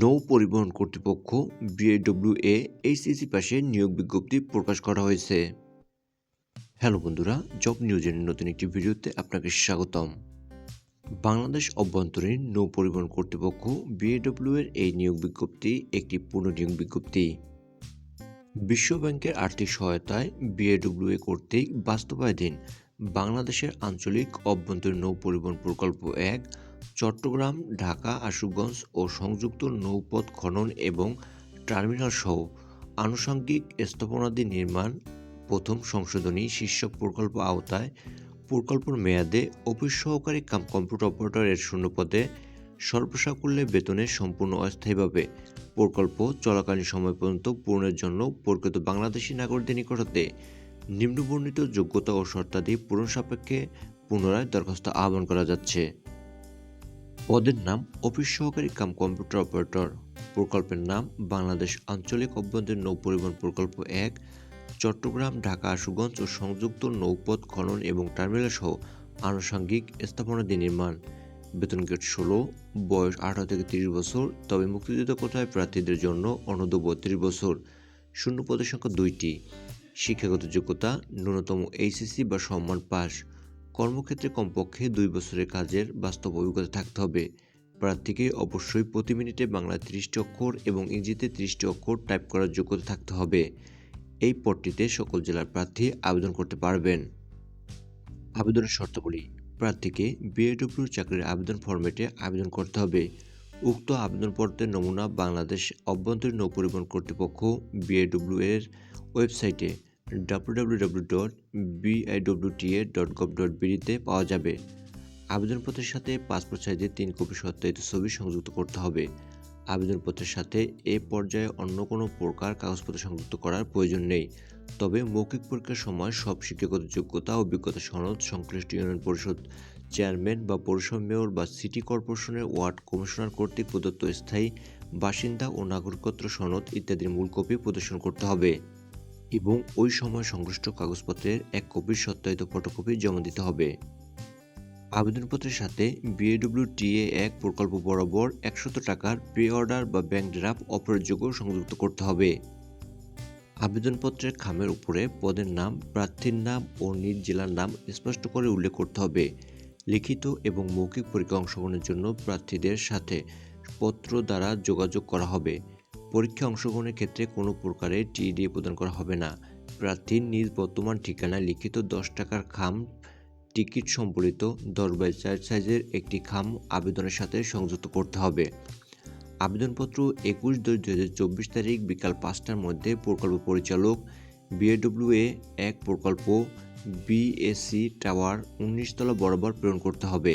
নৌ পরিবহন কর্তৃপক্ষ বিএডব্লিউএ এইচএসি পাশে নিয়োগ বিজ্ঞপ্তি প্রকাশ করা হয়েছে। হ্যালো বন্ধুরা, জব নিউজের নতুন একটি ভিডিওতে আপনাকে স্বাগতম। বাংলাদেশ অভ্যন্তরীণ নৌ পরিবহন কর্তৃপক্ষ বিএডব্লিউ এর এই নিয়োগ বিজ্ঞপ্তি একটি পূর্ণ নিয়োগ বিজ্ঞপ্তি। বিশ্ব ব্যাংকের আর্থিক সহায়তায় বিএডব্লিউএ কর্তৃক বাস্তবায়নাধীন বাংলাদেশের আঞ্চলিক অভ্যন্তরীণ নৌ পরিবহন প্রকল্প এক চট্টগ্রাম, ঢাকা, আশুগঞ্জ ও সংযুক্ত নৌপথ খনন এবং টার্মিনাল সহ আনুষঙ্গিক স্থাপনাদি নির্মাণ প্রথম সংশোধনী শীর্ষক প্রকল্প আওতায় প্রকল্পের মেয়াদে অফিস সহকারী কাম কম্পিউটার অপারেটরের শূন্যপদে সর্বসাকুল্যে বেতনে সম্পূর্ণ অস্থায়ীভাবে প্রকল্প চলাকালীন সময় পর্যন্ত পূরণের জন্য প্রকৃত বাংলাদেশি নাগরিকদের নিকটতে নিম্নবর্ণিত যোগ্যতা ও শর্তাদি পূরণ সাপেক্ষে পুনরায় দরখাস্ত আহ্বান করা যাচ্ছে। পদের নাম অফিস সহকারী কাম কম্পিউটার অপারেটর। প্রকল্পের নাম বাংলাদেশ আঞ্চলিক অভ্যন্তরীণ নৌ পরিবহন প্রকল্প এক, চট্টগ্রাম, ঢাকা, আশুগঞ্জ ও সংযুক্ত নৌপথ খনন এবং টার্মিনাল সহ আনুষঙ্গিক স্থাপনাদি নির্মাণ। বেতন গেট ষোলো, বয়স আঠারো থেকে তিরিশ বছর, তবে মুক্তিযুদ্ধ কোথায় প্রার্থীদের জন্য অনূর্ধ্ব বত্রিশ বছর। শূন্য পদের সংখ্যা দুইটি। শিক্ষাগত যোগ্যতা, ন্যূনতম এইচএসসি বা সম্মান পাস। কর্মক্ষেত্রে কমপক্ষে দুই বছরের কাজের বাস্তব অভিজ্ঞতা থাকতে হবে। প্রার্থীকে অবশ্যই প্রতি মিনিটে বাংলা ত্রিশটি অক্ষর এবং ইংরেজিতে ত্রিশটি অক্ষর টাইপ করার যোগ্যতা থাকতে হবে। এই পদটিতে সকল জেলার প্রার্থী আবেদন করতে পারবেন। আবেদনের শর্তাবলী, প্রার্থীকে বিএডব্লিউ চাকরির আবেদন ফরম্যাটে আবেদন করতে হবে। উক্ত আবেদনপত্রের নমুনা বাংলাদেশ অভ্যন্তরীণ নৌ পরিবহন কর্তৃপক্ষ বিএডব্লিউ এর ওয়েবসাইটে। ডাব্লিউডাব্লিউডাব্লিউ ডট ডট ডট বিডিতে পাওয়া যাবে। আবেদনপত্রের সাথে পাসপোর্ট সাইজের তিন কপি সত্যায়িত ছবি সংযুক্ত করতে হবে। আবেদনপত্রের সাথে এ পর্যায়ে অন্য কোনো প্রকার কাগজপত্র সংযুক্ত করার প্রয়োজন নেই। তবে মৌখিক পরীক্ষার সময় সব শিক্ষাগত যোগ্যতা অভিজ্ঞতা সনদ, সংশ্লিষ্ট ইউনিয়ন পরিষদ চেয়ারম্যান বা পৌরসভা মেয়র বা সিটি কর্পোরেশনের ওয়ার্ড কমিশনার কর্তৃক প্রদত্ত স্থায়ী বাসিন্দা ও নাগরিকত্ব সনদ ইত্যাদির মূল কপি প্রদর্শন করতে হবে। এবং ওই সময় সংশ্লিষ্ট কাগজপত্রের এক কপির সত্যায়িত ফটোকপি জমা দিতে হবে। আবেদনপত্রের সাথে বিএডব্লিউ টিএ এক প্রকল্প বরাবর একশত টাকার পে অর্ডার বা ব্যাংক ড্রাফট অপরাধযোগ্য সংযুক্ত করতে হবে। আবেদনপত্রের খামের উপরে পদের নাম, প্রার্থীর নাম ও নিজ জেলার নাম স্পষ্ট করে উল্লেখ করতে হবে। লিখিত এবং মৌখিক পরীক্ষা অংশগ্রহণের জন্য প্রার্থীদের সাথে পত্র দ্বারা যোগাযোগ করা হবে। পরীক্ষা অংশগ্রহণের ক্ষেত্রে কোনো প্রকারে টিডি প্রদান করা হবে না। প্রার্থীর নিজ বর্তমান ঠিকানায় লিখিত দশ টাকার খাম টিকিট সম্বলিত দশ বাই চার সাইজের একটি খাম আবেদনের সাথে সংযুক্ত করতে হবে। আবেদনপত্র একুশ দশ দু হাজার চব্বিশ তারিখ বিকাল পাঁচটার মধ্যে প্রকল্প পরিচালক বিএডব্লিউএ এক প্রকল্প বিএসসি টাওয়ার উনিশতলা বরাবর প্রেরণ করতে হবে।